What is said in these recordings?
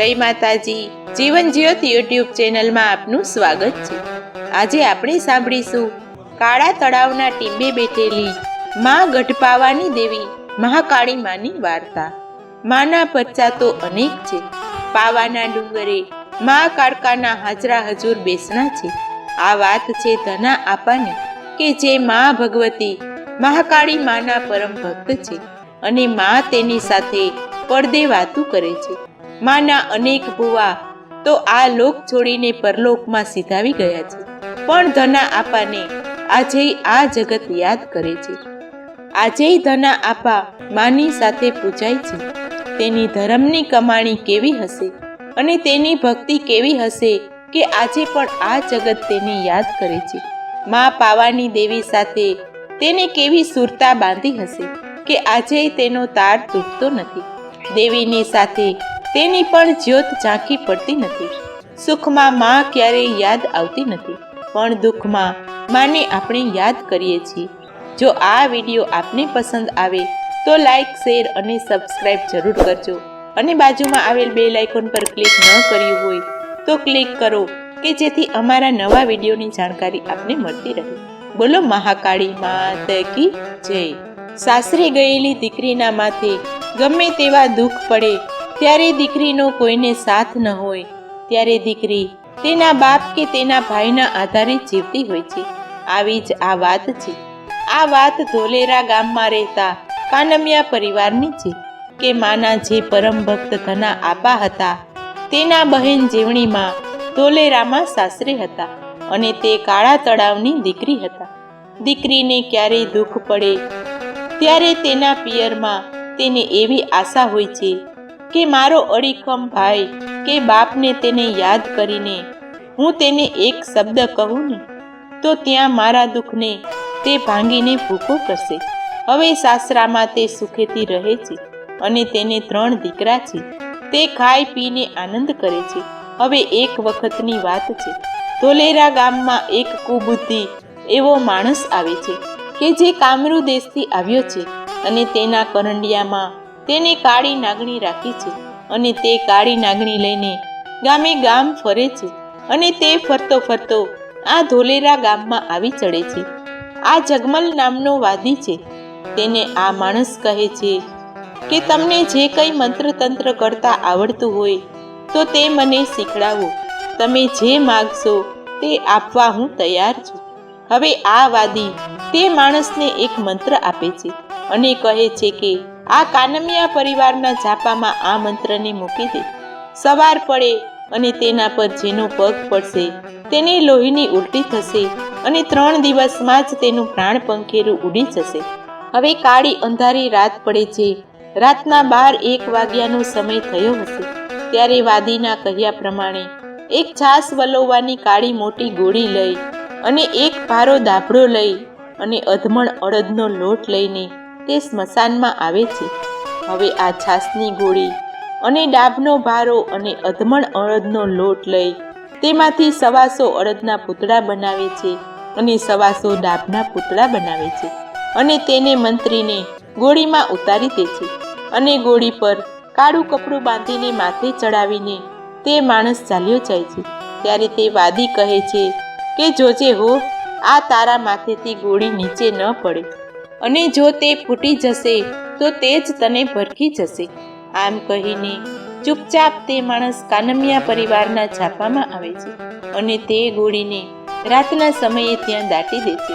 જય માતાજી. જીવન જ્યોત યુટ્યુબ ચેનલમાં આપનું સ્વાગત છે. આજે આપણે સાંભળીશું, કાળા તળાવના ટીંબે બેઠેલી માં ગઢપાવાની દેવી મહાકાળી માની વાર્તા. માના પરચા તો અનેક છે. પાવાના ડુંગરે મા કાળકાના હાજરા હજુર બેસણા છે. આ વાત છે ધના આપાની કે જે મા ભગવતી મહાકાળી માના પરમ ભક્ત છે અને મા તેની સાથે પડદે વાતું કરે છે. માના અનેક ભુવા તો આ લોક છોડીને પરલોકમાં સીધાવી ગયા છે. પણ ધના આપાને આજે આ જગત યાદ કરે છે. આજે ધના આપા માની સાથે પૂજાય છે. તેની ધર્મની કમાણી કેવી હશે અને તેની ભક્તિ કેવી હશે કે આજે પણ આ જગત તેને યાદ કરે છે. મા પાવાની દેવી સાથે તેને કેવી સુરતા બાંધી હશે કે આજે તેનો તાર તૂટતો નથી. દેવીની સાથે તેની પણ જ્યોત ઝાંખી પડતી નથી. સુખમાં માં ક્યારેય યાદ આવતી નથી. પણ દુઃખમાં માને આપણે યાદ કરીએ છીએ. જો આ વીડિયો આપને પસંદ આવે, તો લાઈક શેર અને સબસ્ક્રાઇબ જરૂર કરજો. અને બાજુમાં આવેલ બે લાઇકોન પર ક્લિક ન કર્યું હોય, તો ક્લિક કરો કે જેથી અમારા નવા વિડીયોની જાણકારી આપને મળતી રહે. બોલો મહાકાળી માત જય. સાસરે ગયેલી દીકરીના માથે ગમે તેવા દુઃખ પડે ત્યારે દીકરીનો કોઈને સાથ ન હોય. ત્યારે દીકરી તેના બાપ કે તેના ભાઈના આધારે જીવતી હોય છે. આવી જ આ વાત છે. આ વાત ધોલેરા ગામમાં રહેતા કાનમિયા પરિવારની છે કે માના જે પરમ ભક્ત ધના આપા હતા, તેના બહેન જીવણીમાં ધોલેરામાં સાસરે હતા અને તે કાળા તળાવની દીકરી હતા. દીકરીને ક્યારેય દુઃખ પડે, ત્યારે તેના પિયરમાં તેને એવી આશા હોય છે કે મારો અડીખમ ભાઈ, કે બાપને તેને યાદ કરીને હું તેને એક શબ્દ કહું ને, તો ત્યાં મારા દુઃખને તે ભાંગીને ભૂકો કરશે. હવે સાસરામાં તે સુખેથી રહે છે અને તેને ત્રણ દીકરા છે. તે ખાઈ પીને આનંદ કરે છે. હવે એક વખતની વાત છે. ધોલેરા ગામમાં એક કુબુદ્ધિ એવો માણસ આવે છે કે જે કામરૂ દેશથી આવ્યો છે અને તેના કરંડિયામાં તેને કાળી નાગણી રાખી છે અને તે કાળી નાગણી લઈને ગામે ગામ ફરે છે અને તે ફરતો ફરતો આ ધોલેરા ગામમાં આવી ચડે છે. આ જગમલ નામનો વાદી છે. તેને આ માણસ કહે છે કે તમને જે કંઈ મંત્ર તંત્ર કરતા આવડતું હોય તો તે મને શીખડાવો. તમે જે માગશો તે આપવા હું તૈયાર છું. હવે આ વાદી તે માણસને એક મંત્ર આપે છે અને કહે છે કે આ કાનમિયા પરિવારના ઝાપામાં આ મંત્રને મૂકી દે. સવાર પડે અને તેના પર જેનો પગ પડશે, તેની લોહીની ઉલટી થશે અને ત્રણ દિવસમાં જ તેનું પ્રાણ પંખેરું ઉડી જશે. હવે કાળી અંધારી રાત પડે છે. રાતના બાર એક વાગ્યાનો સમય થયો હશે. ત્યારે વાદીના કહ્યા પ્રમાણે, એક છાસ વલોવવાની કાળી મોટી ગોળી લઈ અને એક ભારો દાભડો લઈ અને અધમણ અડદનો લોટ લઈને તે સ્મશાનમાં આવે છે. હવે આ છાસની ગોળી અને ડાબનો ભારો અને અધમણ અડદનો લોટ લઈ તેમાંથી સવાસો અડદના પૂતળા બનાવે છે અને સવાસો ડાબના પૂતળા બનાવે છે અને તેને મંત્રીને ગોળીમાં ઉતારી દે છે અને ગોળી પર કાળું કપડું બાંધીને માથે ચડાવીને તે માણસ ચાલ્યો જાય છે. ત્યારે તે વાદી કહે છે કે, જોજે હો, આ તારા માથેથી ગોળી નીચે ન પડે. અને જો તે ફૂટી જશે, તો તે જ તને ભરખી જશે. આમ કહીને ચૂપચાપ તે માણસ કાનમિયા પરિવારના છાપામાં આવે છે અને તે ગોળીને રાતના સમયે ત્યાં દાટી દે છે.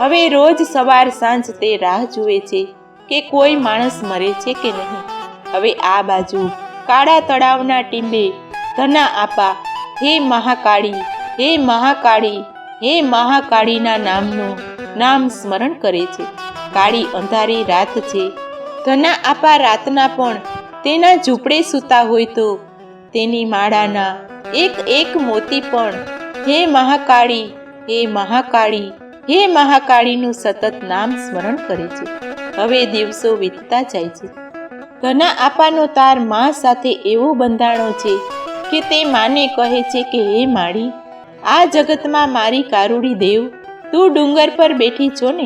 હવે રોજ સવાર સાંજ તે રાહ જુએ છે કે કોઈ માણસ મરે છે કે નહીં. હવે આ બાજુ કાળા તળાવના ટીંબે ધના આપા, હે મહાકાળી હે મહાકાળી હે મહાકાળીના નામનું નામ સ્મરણ કરે છે. કાળી અંધારી રાત છે. ધના આપા રાતના પણ તેના ઝૂંપડે સૂતા હોય તો તેની માળાના એક એક મોતી પણ હે મહાકાળી હે મહાકાળી, હે મહાકાળીનું સતત નામ સ્મરણ કરે છે. હવે દિવસો વીતતા જાય છે. ઘના આપાનો તાર મા સાથે એવો બંધાણો છે કે તે માને કહે છે કે, હે માળી આ જગતમાં મારી કારુડી દેવ, તું ડુંગર પર બેઠી છો ને,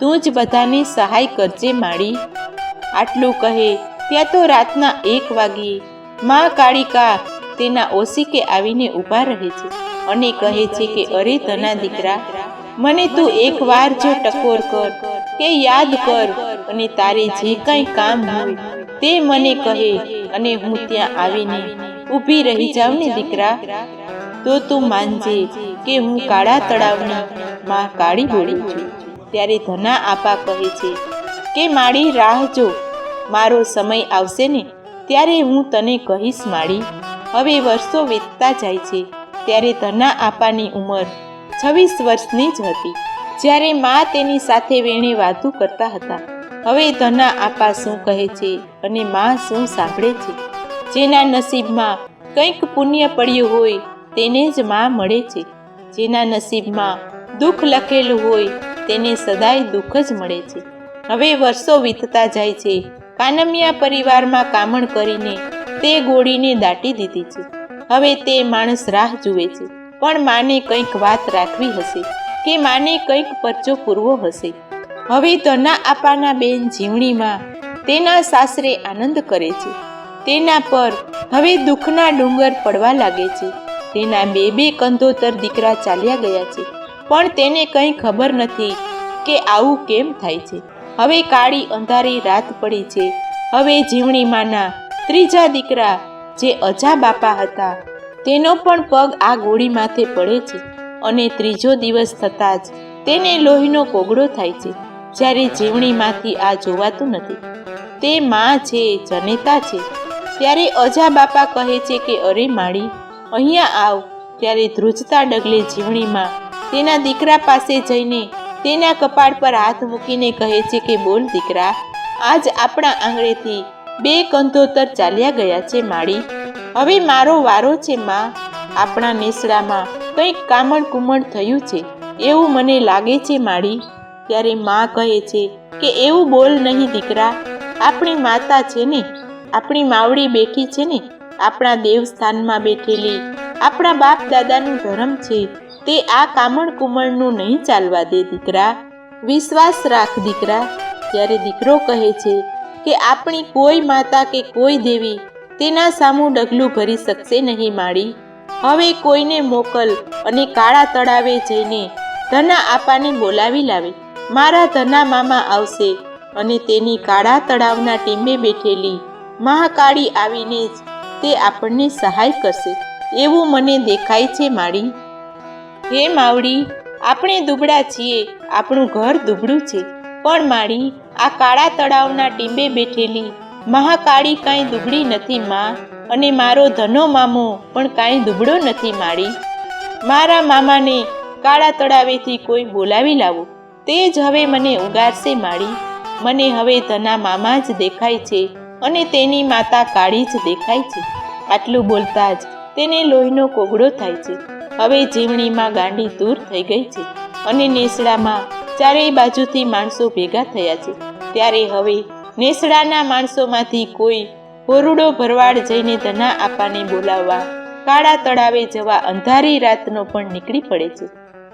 તું જ બધાને સહાય કરજે માળી. આટલું કહે, ત્યાં તો રાતના એક વાગ્યે મા કાળિકા તેના ઓસિકે આવીને ઊભા રહે છે અને કહે છે કે, અરે ધના દીકરા, મને તું એકવાર જો ટકોર કર, કે યાદ કર અને તારે જે કંઈ કામ હોય, તે મને કહે અને હું ત્યાં આવીને ઊભી રહી જાઉં ને દીકરા. તો તું માનજે કે હું કાળા તળાવની માં કાળી બોલી છું. ત્યારે ધના આપા કહે છે, કે મારી રાહ જો, મારો સમય આવશે ને, ત્યારે હું તને કહીશ માળી. હવે વર્ષો વીતતા જાય છે, ત્યારે ધના આપાની ઉંમર છવ્વીસ વર્ષની જ હતી. જ્યારે મા તેની સાથે વેણે વાતું કરતા હતા. હવે ધના આપા શું કહે છે અને મા શું સાંભળે છે? જેના નસીબમાં કંઈક પુણ્ય પડ્યું હોય તેને જ મા મળે છે. જેના નસીબમાં દુઃખ લખેલું હોય તેને સદાય દુઃખ જ મળે છે. હવે વર્ષો વીતતા જાય છે. કાનમિયા પરિવારમાં કામણ કરીને તે ગોળીને દાટી દીધી છે. હવે તે માણસ રાહ જુએ છે. પણ માને કંઈક વાત રાખવી હશે કે માને કંઈક પરચો પૂરવો હશે. હવે ધના આપાના બેન જીવણીમાં તેના સાસરે આનંદ કરે છે. તેના પર હવે દુઃખના ડુંગર પડવા લાગે છે. તેના બે બે કંદોતર દીકરા ચાલ્યા ગયા છે. પણ તેને કંઈ ખબર નથી કે આવું કેમ થાય છે. હવે કાળી અંધારી રાત પડી છે. હવે જીવણીમાંના ત્રીજા દીકરા જે અજા બાપા હતા, તેનો પણ પગ આ ગોળી માથે પડે છે અને ત્રીજો દિવસ થતાં જ તેને લોહીનો કોગળો થાય છે. જ્યારે જીવણીમાંથી આ જોવાતું નથી. તે માં છે, જનેતા છે. ત્યારે અજા બાપા કહે છે કે, અરે માળી અહીંયા આવ, ત્યારે ધ્રુજતા ડગલે જીવણીમાં. તેના દીકરા પાસે જઈને તેના કપાળ પર હાથ મૂકીને કહે છે કે, બોલ દીકરા, આજ આપણા આંગળેથી બે કંધોતર ચાલ્યા ગયા છે માળી. હવે મારો વારો છે માં. આપણા નેસડામાં કંઈક કામણ કુમણ થયું છે, એવું મને લાગે છે માળી. ત્યારે માં કહે છે કે, એવું બોલ નહીં દીકરા, આપણી માતા છે ને, આપણી માવડી બેઠી છે ને આપણા દેવસ્થાનમાં બેઠેલી, આપણા બાપ દાદાનું ધર્મ છે, તે આ કામણ કુમળનું નહીં ચાલવા દે દીકરા. વિશ્વાસ રાખ દીકરા. ત્યારે દીકરો કહે છે કે આપણી કોઈ માતા કે કોઈ દેવી તેના સામું ડગલું ભરી શકશે નહીં માળી. હવે કોઈને મોકલ અને કાળા તળાવે જઈને ધના આપાને બોલાવી લાવે. મારા ધના મામા આવશે અને તેની કાળા તળાવના ટીમે બેઠેલી મહાકાળી આવીને જ તે આપણને સહાય કરશે. એવું મને દેખાય છે માળી હે માવડી, આપણે દુબળા છીએ, આપણું ઘર દુબળું છે. પણ માળી આ કાળા તળાવના ટીંબે બેઠેલી મહાકાળી કાંઈ દુબળી નથી માં, અને મારો ધનો મામો પણ કાંઈ દુબળો નથી માળી મારા મામાને કાળા તળાવેથી કોઈ બોલાવી લાવો. તે જ હવે મને ઉગારશે માળી મને હવે ધના મામા જ દેખાય છે. અને તેની માતા કાળી જ દેખાય છે. આટલું બોલતા જ તેને લોહીનો કોગળો થાય છે. હવે જીવણીમાં ગાંડી દૂર થઈ ગઈ છે અને નેસડામાં ચારેય બાજુથી માણસો ભેગા થયા છે. ત્યારે હવે નેસડાના માણસોમાંથી કોઈ હોરુડો ભરવાડ જઈને ધના આપાને બોલાવવા, કાળા તળાવે જવા અંધારી રાતનો પણ નીકળી પડે છે.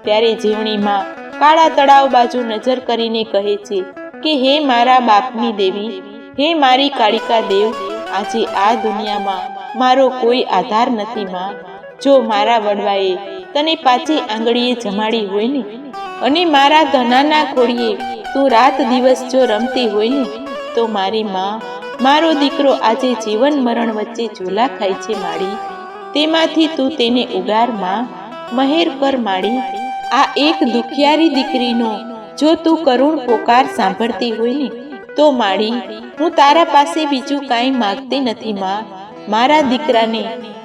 ત્યારે જીવણીમાં કાળા તળાવ બાજુ નજર કરીને કહે છે કે, હે મારા બાપની દેવી હે મારી કાળિકા દેવ, આજે આ દુનિયામાં મારો કોઈ આધાર નથી માં. જો મારા વડવાએ તને પાછી આંગળીએ જમાડી હોય ને, અને મારા ધનાના ખોડીએ તું રાત દિવસ જો રમતી હોય ને, તો મારી માં, મારો દીકરો આજે જીવન મરણ વચ્ચે ઝૂલા ખાય છે માળી તેમાંથી તું તેને ઉગારમાં. મહેર કર માળી આ એક દુખિયારી દીકરીનો જો તું કરુણ પોકાર સાંભળતી હોય ને તો માળી હું તારા પાસે બીજું કાંઈ માગતી નથી, માં. મારા દીકરાને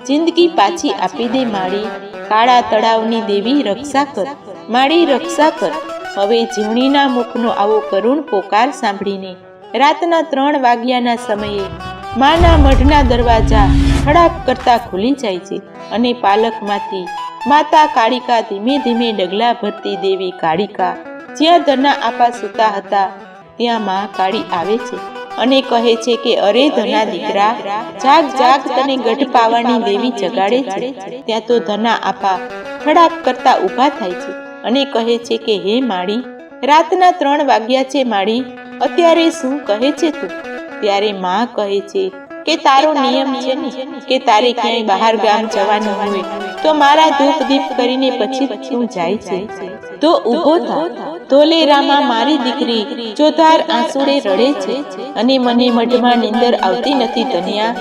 જિંદગી પાછી આપી દે માળી કાળા તળાવની દેવી રક્ષા કર. માળી રક્ષા કર. હવે જીવણીના મુખનો આવો કરુણ પોકાર સાંભળીને રાતના ત્રણ વાગ્યાના સમયે માના મઢના દરવાજા ખડાક કરતા ખુલી જાય છે અને પાલકમાંથી માતા કાળિકા ધીમે ધીમે ડગલા ભરતી દેવી કાળિકા જ્યાં ધરના આપા સૂતા હતા ત્યાં માં કાળી આવે છે અને કહે છે કે, અરે ધના દીકરા, જાગ જાગ, તને ગઢ પાવાની દેવી જગાડે છે. ત્યાં તો ધના આપા ખડાક કરતા ઊભા થાય છે અને કહે છે કે, હે માળી, રાતના ત્રણ વાગ્યા છે માળી, અત્યારે શું કહે છે તું? ત્યારે માં કહે છે કે તારો નિયમ છે ને કે તારે ક્યાંય બહાર ગામ જવાનું હોય તો મારા ધૂપ દીપ કરીને પછી તું જાય છે. તો ઊભો થા. ધોલેરામાં મારી દીકરી જોધાર આંસુડે રડે છે અને મને મઢમાં નીંદર આવતી નથી ધનિયા.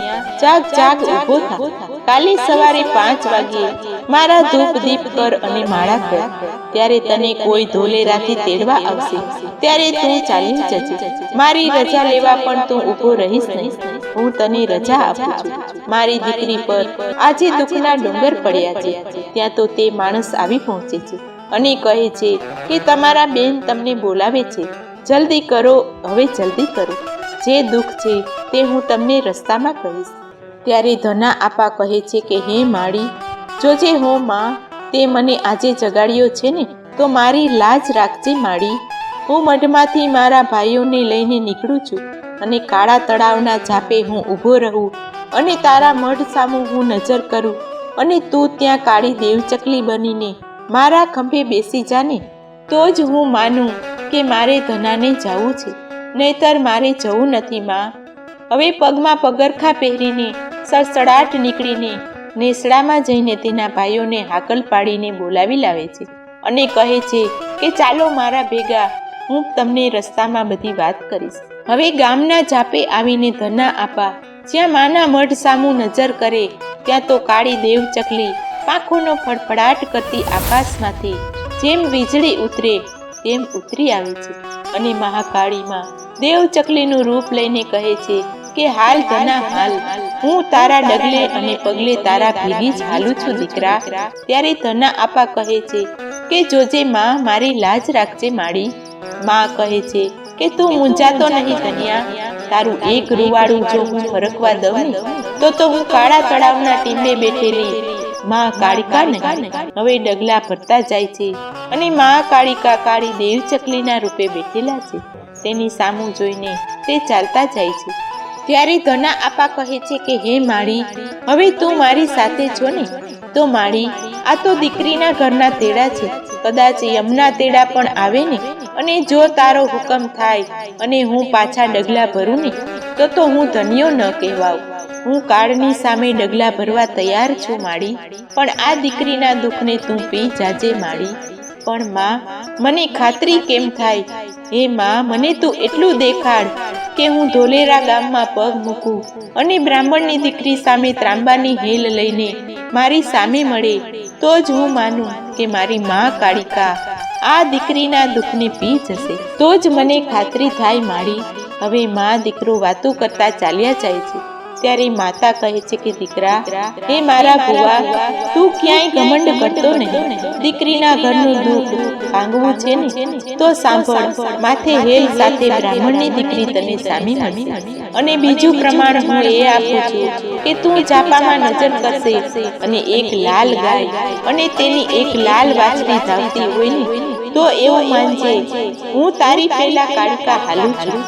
જાગ જાગ ઊભો થા. કાલે સવારે પાંચ વાગ્યે મારા ધૂપ દીપ કર અને માળા કર ત્યારે તને કોઈ ધોલેરાથી તેડવા આવશે, ત્યારે તું ચાલી જજે. મારી રજા લેવા પણ તું ઊભો રહીશ નહીં. હું તને રજા આપું છું. મારી દીકરી પર આજે દુઃખના ડુંગર પડ્યા છે. ત્યાં તો તે માણસ આવી પહોંચે છે અને કહે છે કે તમારા બેન તમને બોલાવે છે. જલ્દી કરો, હવે જલ્દી કરો. જે દુઃખ છે તે હું તમને રસ્તામાં કહીશ. ત્યારે ધના આપા કહે છે કે, હે માળી જોજે હો માં, તે મને આજે જગાડ્યો છે ને, તો મારી લાજ રાખજે માળી. હું મઢમાંથી મારા ભાઈઓને લઈને નીકળું છું અને કાળા તળાવના ઝાપે હું ઊભો રહું અને તારા મઢ સામું હું નજર કરું અને તું ત્યાં કાળી દેવચકલી બનીને મારા ખંભે બેસી જાને તો જ હું માનું કે મારે ધનાને જવું છે, નહીતર મારે જવું નથી માં. હવે પગમાં પગરખા પહેરીને સડસડાટ નીકળીને નેસડામાં જઈને તેના ભાઈઓને હાકલ પાડીને બોલાવી લાવે છે અને કહે છે કે, ચાલો મારા ભેગા, હું તમને રસ્તામાં બધી વાત કરીશ. હવે ગામના જાપે આવીને ધના આપા, જ્યાં માના મઢ સામું નજર કરે, ત્યાં તો કાળી દેવ ચકલી પાંખોનો ફડફડાટ કરતી આકાશમાંથી જેમ વીજળી ઉતરે, તેમ ઉતરી આવે છે. અને મહાકાળીમાં દેવ ચકલીનું રૂપ લઈને કહે છે કે, હાલ ધના, હાલ. હું તારા ડગલે અને પગલે તારા ભેગી જ હાલું છું દીકરા. ત્યારે ધના આપા કહે છે કે જોજે માં મારી લાજ રાખજે માડી. માં કહે છે કે તું મૂંઝાતો નહીં ધનિયા. તારું એક રૂવાડું જો હું ફરકવા દઉં ને તો તો હું કાળા તળાવના ટીંબે બેઠેલી. માં કાળિકા નહીં હવે ડગલા ભરતા જાય છે અને માં કાળિકા કાળી દેવ ચકલીના રૂપે બેઠેલા છે. તેની સામું જોઈને તે ચાલતા જાય છે. ત્યારે ધના આપા કહે છે કે, હે માળી, હવે તું મારી સાથે છો ને તો માળી, આ તો દીકરીના ઘરના તેડા છે. કદાચ યમના તેડા પણ આવે ને, અને જો તારો હુકમ થાય અને હું પાછા ડગલા ભરું ને, તો તો હું ધન્યો ન કહેવાઉં. હું કાળની સામે ડગલા ભરવા તૈયાર છું માળી, પણ આ દીકરીના દુઃખને તું પી જાજે માળી. પણ માં, મને ખાતરી કેમ થાય? હે માં, મને તું એટલું દેખાડ. કે હું ધોલેરા ગામમાં પગ મૂકું અને બ્રાહ્મણની દીકરી સામે ત્રાંબાની હેલ લઈને મારી સામે મળે, તો જ હું માનું કે મારી માં કાળિકા આ દીકરીના દુઃખને પી જશે. તો જ મને ખાતરી થાય મારી. હવે માં દીકરો વાતો કરતા ચાલ્યા જાય છે. ત્યારે માતા કહે છે કે, દીકરા, હે મારા ભુવા, તું ક્યાંય ઘમંડ કરતો નહીં. દીકરીના ઘરનું દુઃખ ભાંગવું છે ને? તો સાંભળ, માથે હેલ સાથે બ્રાહ્મણની દીકરી તને સામી મળી અને બીજું પ્રમાણ હું એ આપું છું કે, તું ચાપામાં નજર કરશે અને એક લાલ ગાય અને તેની એક લાલ વાછડી ધાવતી હોય ને, તો એવું માનજે, હું તારી પહેલા કાળકા હાલું છું.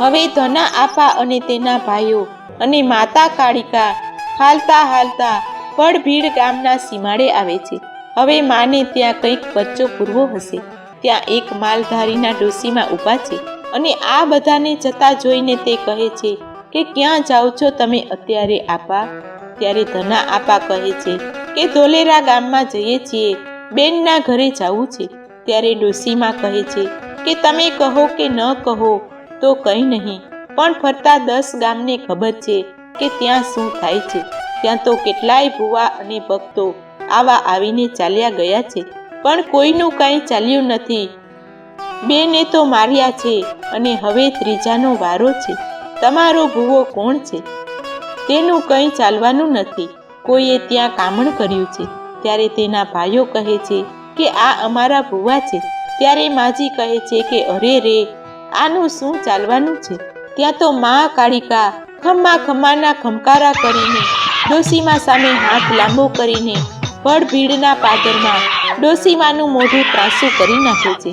હવે ધના આપા અને તેના ભાઈઓ અને માતા કાળિકા હાલતા હાલતા પડભીડ ગામના સીમાડે આવે છે. હવે માને ત્યાં કંઈક બચ્ચો પૂરવો હશે. ત્યાં એક માલધારીના ડોસીમાં ઊભા છે અને આ બધાને જતા જોઈને તે કહે છે કે ક્યાં જાઓ છો તમે અત્યારે આપા? ત્યારે ધના આપા કહે છે કે ધોલેરા ગામમાં જઈએ છીએ. બેનના ઘરે જવું છે. ત્યારે ડોસીમાં કહે છે કે તમે કહો કે ન કહો તો કંઈ નહીં. પણ ફરતા દસ ગામને ખબર છે કે ત્યાં શું થાય છે. ત્યાં તો કેટલાય ભુવા અને ભક્તો આવા આવીને ચાલ્યા ગયા છે. પણ કોઈનું કંઈ ચાલ્યું નથી. બેને તો માર્યા છે અને હવે ત્રીજાનો વારો છે. તમારો ભૂવો કોણ છે? તેનું કંઈ ચાલવાનું નથી. કોઈએ ત્યાં કામણ કર્યું છે. ત્યારે તેના ભાઈઓ કહે છે કે આ અમારા ભૂવા છે. ત્યારે માજી કહે છે કે અરે રે, આનું શું ચાલવાનું છે? ત્યાં તો મા કાળિકા ખમ્મા ખમ્માના ખમકારા કરીને, ડોસીમા સામે હાથ લાંબો કરીને ભડ ભીડના પાદરમાં ડોસીમાનું મોઢું ત્રાસું કરી નાખે છે.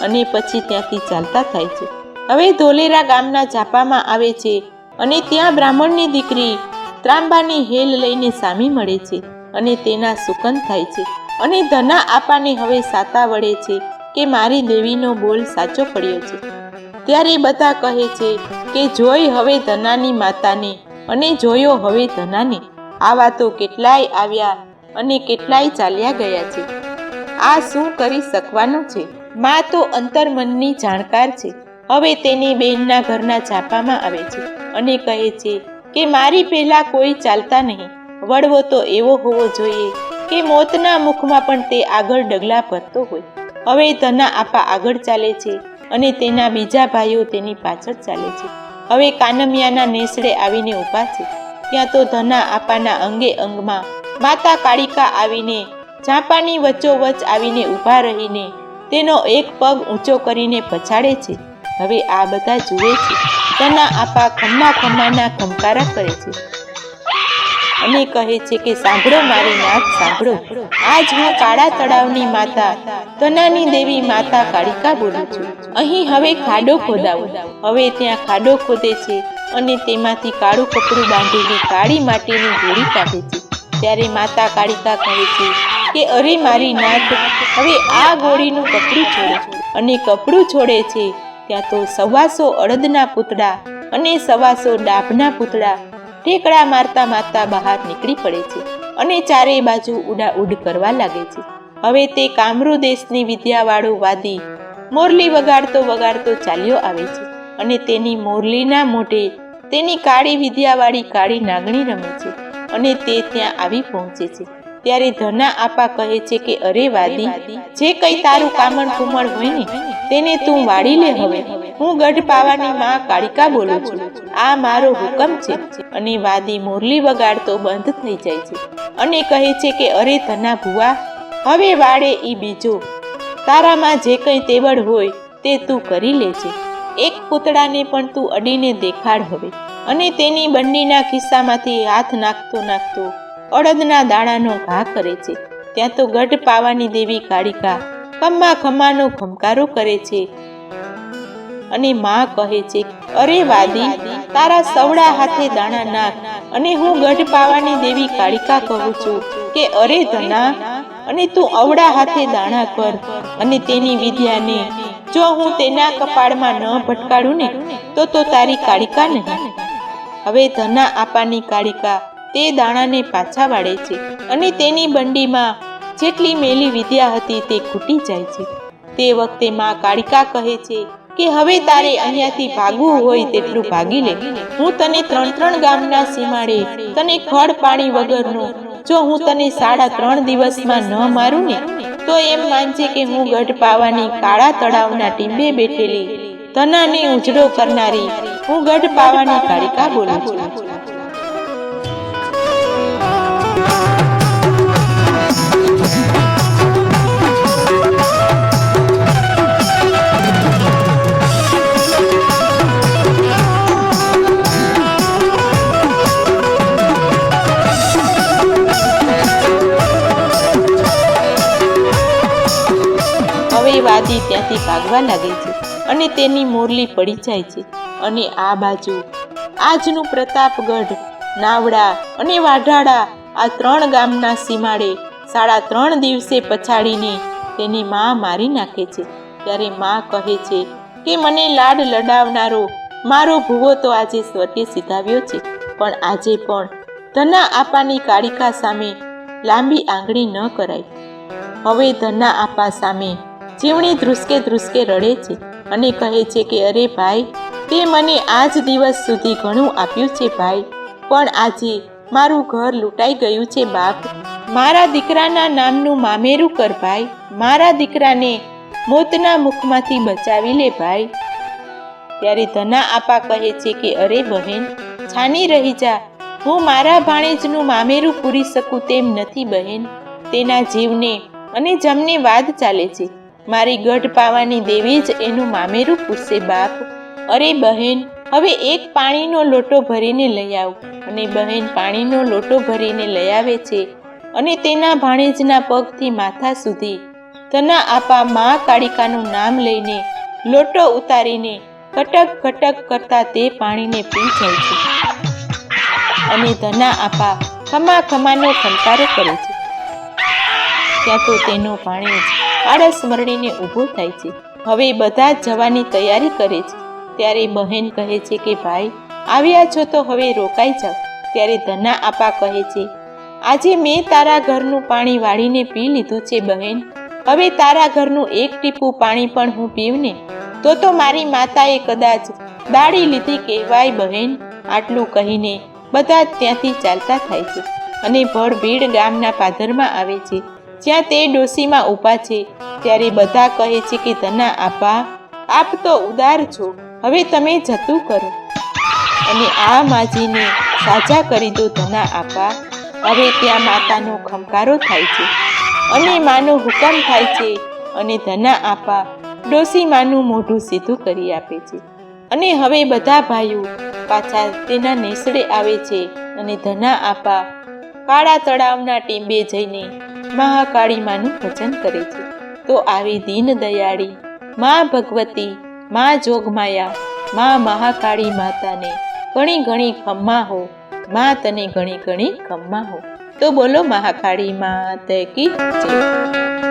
અને પછી ત્યાંથી ચાલતા થાય છે. હવે ધોલેરા ગામના ઝાપામાં આવે છે અને ત્યાં બ્રાહ્મણની દીકરી ત્રાંબાની હેલ લઈને સામી મળે છે અને તેના સુકન થાય છે. અને ધના આપાને હવે સાતા વળે છે કે મારી દેવીનો બોલ સાચો પડ્યો છે. ત્યારે બધા કહે છે કે જોઈ હવે ધનાની માતાને અને જોયો હવે ધનાને. આવા તો કેટલાય આવ્યા અને કેટલાય ચાલ્યા ગયા છે. આ શું કરી શકવાનું છે? મા તો અંતર્મનની જાણકાર છે. હવે તેની બેનના ઘરના છાપામાં આવે છે અને કહે છે કે મારી પહેલા કોઈ ચાલતા નહીં. વડવો તો એવો હોવો જોઈએ કે મોતના મુખમાં પણ તે આગળ ડગલા ભરતો હોય. હવે ધના આપા આગળ ચાલે છે અને તેના બીજા ભાઈઓ તેની પાછળ ચાલે છે. હવે કાનમિયાના નેસડે આવીને ઊભા છે. ત્યાં તો ધના આપાના અંગે અંગમાં માતા કાળિકા આવીને ઝાંપાની વચ્ચોવચ આવીને ઊભા રહીને તેનો એક પગ ઊંચો કરીને પછાડે છે. હવે આ બધા જુએ છે. ધના આપા ખમ્મા ખમ્માના ખમકારા કરે છે. અને કહે છે કે સાંભળો મારી નાથ સાંભળો. આજ હું કાળા તળાવની માતા, તનાની દેવી માતા કાળિકા બોલું છું. અહીં હવે ખાડો ખોદાવો. હવે ત્યાં ખાડો ખોદે છે અને તેમાંથી કાળું કપડું બાંધેલી કાળી માટીની ગોળી કાઢે છે. ત્યારે માતા કાળિકા કહે છે કે, અરે મારી નાથ હવે આ ગોળીનું કપડું છોડે અને કપડું છોડે છે ત્યાં તો સવાસો અડદના પૂતળા અને સવાસો ડાભના પૂતળા ઠેકડા મારતા મારતા બહાર નીકળી પડે છે અને ચારેય બાજુ ઉડા ઉડ કરવા લાગે છે. હવે તે કામરૂ દેશની વિદ્યાવાળો વાદી મોરલી વગાડતો વગાડતો ચાલ્યો આવે છે અને તેની મોરલીના મોઢે તેની કાળી વિદ્યાવાળી કાળી નાગણી રમે છે અને તે ત્યાં આવી પહોંચે છે. ત્યારે ધના આપા કહે છે કે, અરે વાદી, જે કઈ તારું કામણ કુમળ હોય ને, તેને તું વાળી લે હવે. હું ગઢ પાવાની માં કાળિકા બોલું છું. આ મારો હુકમ છે. અને વાદી મોરલી વગાડતો બંધ થઈ જાય છે. અને કહે છે કે, અરે ધના ભુવા, હવે વાળે ઈ બીજો. તારામાં જે કંઈ તેવડ હોય, તે તું કરી લેજે એક પૂતળાને પણ તું અડીને દેખાડ હવે. અને તેની બંડીના ખિસ્સામાંથી હાથ નાખતો નાખતો અડદના દાણાનો ઘા કરે છે. ત્યાં તો ગઢ પાવાની દેવી કાળિકા ખમ્મા ખમ્માનો ખમકારો કરે છે. અને માં કહે છે, અરે વાદી, તારા સવડા હાથે દાણા નાખ અને હું ગઢ પાવાની દેવી કાળિકા કહું છું કે અરે ધના, અને તું અવડા હાથે દાણા કર અને તેની વિદ્યાને, જો હું તેના કપાળમાં ન ભટકાડું ને, તો તો તારી કાળિકા નહીં. હવે ધના આપાની કાળિકા તે દાણાને પાછા વાળે છે અને તેની બંડીમાં જેટલી મેલી વિદ્યા હતી તે ખૂટી જાય છે. તે વખતે માં કાળિકા કહે છે કે, હવે તારે અહીંયાથી ભાગવું હોય તેટલું ભાગી લે. હું તને ત્રણ ત્રણ ગામના સીમાડે તને ખડ પાણી વગરનો. જો હું તને સાડા ત્રણ દિવસમાં ન મારું ને, તો એમ માનજે કે હું ગઢ પાવાની કાળા તળાવના ટીંબે બેઠેલી. તનાને ઉજળો કરનારી હું ગઢ પાવાની કાળિકા બોલું છું. ત્યાંથી લાગે છે. અને તેની મોરલી પડી જાય છે. અને આ બાજુ આજનું પ્રતાપગઢ, નાવડા અને વાઢાડા આ ત્રણ ગામના સીમાડે સાડા ત્રણ દિવસે પછાડીને તેની માં મારી નાખે છે. ત્યારે માં કહે છે કે, મને લાડ લડાવનારો મારો ભૂવો તો આજે સ્વર્ગે સિધાવ્યો છે. પણ આજે પણ ધના આપાની કાળિકા સામે લાંબી આંગળી ન કરાય. હવે ધના આપા સામે જીવણી ધ્રુસકે ધ્રુસકે રડે છે અને કહે છે કે, અરે ભાઈ, તે મને આજ દિવસ સુધી ઘણું આપ્યું છે ભાઈ, પણ આજે મારું ઘર લૂંટાઈ ગયું છે બાપ. મારા દીકરાના નામનું મામેરું કર ભાઈ, મારા દીકરાને મોતના મુખમાંથી બચાવી લે ભાઈ. ત્યારે ધના આપા કહે છે કે, અરે બહેન, છાની રહી જા. હું મારા ભાણેજનું મામેરું પૂરી શકું તેમ નથી બહેન. તેના જીવને અને જમને વાદ ચાલે છે. મારી ગઢ પાવાની દેવી જ એનું મામેરું પૂછશે, બાપ. અરે બહેન, હવે એક પાણીનો લોટો ભરીને લઈ આવ. અને બહેન પાણીનો લોટો ભરીને લઈ આવે છે અને તેના ભાણેજના પગથી માથા સુધી. તના આપા મા કાળિકાનું નામ લઈને લોટો ઉતારીને કટક કટક કરતા તે પાણીને પી જાય છે. અને ધના આપા ખમા ખમાનો ખંકારો કરે છે. ત્યાં તો તેનો પાણી આળસ મરડીને ઊભો થાય છે. હવે બધા જવાની તૈયારી કરે છે. ત્યારે બહેન કહે છે કે, ભાઈ, આવ્યા છો તો હવે રોકાઈ જાઓ. ત્યારે ધના આપા કહે છે, આજે મેં તારા ઘરનું પાણી વાળીને પી લીધું છે બહેન. હવે તારા ઘરનું એક ટીપું પાણી પણ હું પીવું ને તો તો મારી માતાએ કદાચ દાડી લીધી કહેવાય બહેન. આટલું કહીને બધા ત્યાંથી ચાલતા થાય છે અને ભડભીડ ગામના પાદરમાં આવે છે. જ્યાં તે ડોસીમાં ઊભા છે, ત્યારે બધા કહે છે કે ધના આપા, આપ તો ઉદાર છો. હવે તમે જતું કરો. અને આ માજીને સાજા કરી દો ધના આપા. હવે ત્યાં માતાનો ખમકારો થાય છે. અને માનો હુકમ થાય છે અને ધના આપા. ડોસી માનું મોઢું સીધું કરી આપે છે. અને હવે બધા ભાઈઓ પાછા તેના નેસડે આવે છે અને ધના આપા કાળા તળાવના ટીંબે જઈને મહાકાળી માનું ભજન કરે છે. તો આવી દીન દયાળી, મા ભગવતી, મા જોગમાયા, મા મહાકાળી માતાને ઘણી ઘણી ખમ્મા હો, મા તને ઘણી ઘણી ખમ્મા હો. તો બોલો મહાકાળી માતા કી જય.